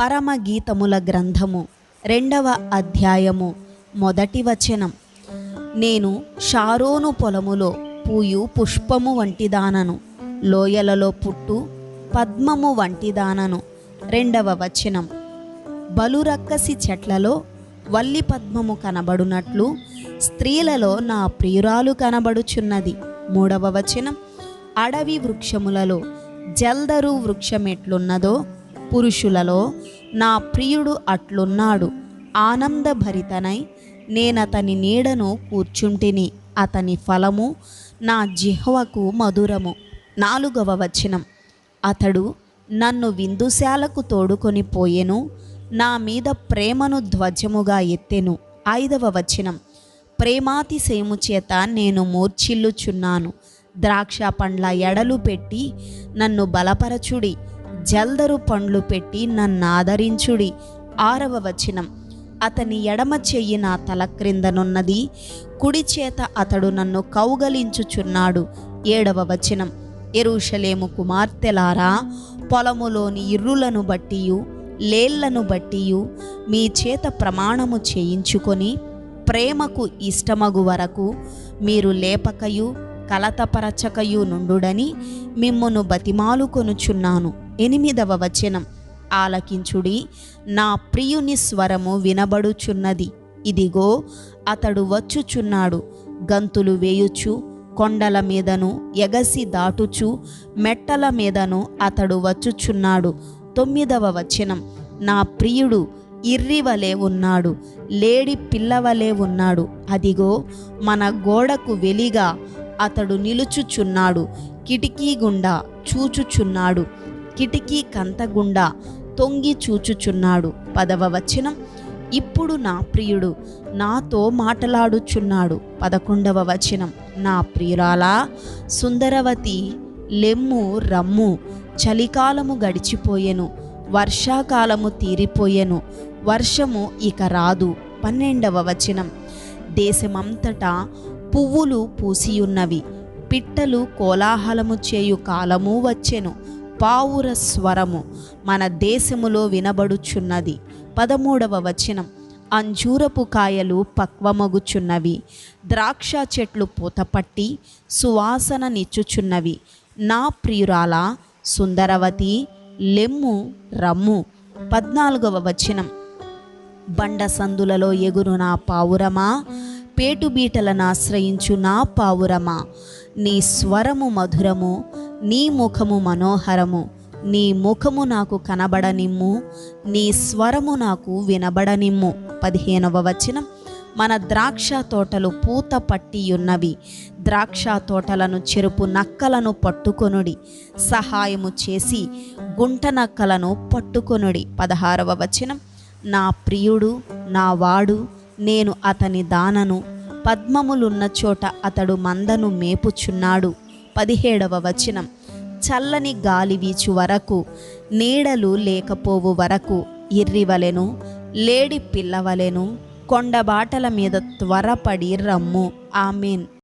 పరమగీతముల గ్రంథము రెండవ అధ్యాయము మొదటి వచనం. నేను షారోను పొలములో పూయు పుష్పము వంటిదానను లోయలలో పుట్టు పద్మము వంటిదానను. రెండవ వచనం. బలురక్కసి చెట్లలో వల్లి పద్మము కనబడునట్లు స్త్రీలలో నా ప్రియురాలు కనబడుచున్నది. మూడవ వచనం. అడవి వృక్షములలో జల్దరు వృక్షమెట్లున్నదో పురుషులలో నా ప్రియుడు అట్లున్నాడు. ఆనందభరితనై నేనతని నీడను కూర్చుంటిని. అతని ఫలము నా జిహ్వకు మధురము. నాలుగవ వచనం. అతడు నన్ను విందుశాలకు తోడుకొని పోయెను. నా మీద ప్రేమను ధ్వజముగా ఎత్తెను. ఐదవ వచనం. ప్రేమాతిశయము చేత నేను మూర్ఛిల్లుచున్నాను. ద్రాక్ష పండ్ల ఎడలు పెట్టి నన్ను బలపరచుడి. జల్దరు పండ్లు పెట్టి నన్ను ఆదరించుడి ఆరవ వచనం. అతని ఎడమ చెయ్యి నా తల క్రిందనున్నది. కుడి చేత అతడు నన్ను కౌగలించుచున్నాడు. ఏడవ వచనం. ఎరుషలేము కుమార్తెలారా పొలములోని ఇర్రులను బట్టియు లేళ్ళను బట్టియు మీ చేత ప్రమాణము చేయించుకొని ప్రేమకు ఇష్టమగు వరకు మీరు లేపకయు కలతపరచకయు నుండుడని మిమ్మును బతిమాలుకొనుచున్నాను ఎనిమిదవ వచనం. ఆలకించుడి నా ప్రియుని స్వరము వినబడుచున్నది. ఇదిగో అతడు వచ్చుచున్నాడు. గంతులు వేయుచు కొండల మీదను ఎగసి దాటుచు మెట్టల మీదను అతడు వచ్చుచున్నాడు. తొమ్మిదవ వచనం. నా ప్రియుడు ఇర్రివలే ఉన్నాడు. లేడి పిల్లవలే ఉన్నాడు. అదిగో మన గోడకు వెలిగా అతడు నిలుచుచున్నాడు. కిటికీ గుండా చూచుచున్నాడు. కిటికీ కంతగుండా తొంగి చూచుచున్నాడు. పదవ వచనం ఇప్పుడు నా ప్రియుడు నాతో మాటలాడుచున్నాడు. పదకొండవ వచనం నా ప్రియురాలా సుందరవతి లెమ్ము రమ్ము చలికాలము గడిచిపోయెను వర్షాకాలము తీరిపోయెను వర్షము ఇక రాదు. పన్నెండవ వచనం దేశమంతటా పువ్వులు పూసియున్నవి పిట్టలు కోలాహలము చేయు కాలము వచ్చెను పావుర స్వరము మన దేశములో వినబడుచున్నది. పదమూడవ వచనం. అంజూరపు కాయలు పక్వమగుచున్నవి. ద్రాక్ష చెట్లు పూతపట్టి సువాసన నిచ్చుచున్నవి. నా ప్రియురాల సుందరవతి లెమ్ము రమ్ము. పద్నాలుగవ వచనం. బండ సందులలో ఎగురు నా పావురమా? పేటుబీటలను ఆశ్రయించు నా పావురమా? నీ స్వరము మధురము నీ ముఖము మనోహరము. నీ ముఖము నాకు కనబడనిమ్ము. నీ స్వరము నాకు వినబడనిమ్ము. పదిహేనవ వచనం. మన ద్రాక్ష తోటలు పూత పట్టి ఉన్నవి ద్రాక్ష తోటలను చెరుపు నక్కలను పట్టుకొనుడి. సహాయము చేసి గుంట నక్కలను పట్టుకొనుడి. పదహారవ వచనం. నా ప్రియుడు నా వాడు నేను అతని దానను. పద్మములున్న చోట అతడు మందను మేపుచున్నాడు. పదిహేడవ వచనం. చల్లని గాలి వీచు వరకు నీడలు లేకపోవు వరకు ఇర్రివలెను లేడి పిల్లవలెను కొండబాటల మీద త్వరపడి రమ్ము. ఆమెన్.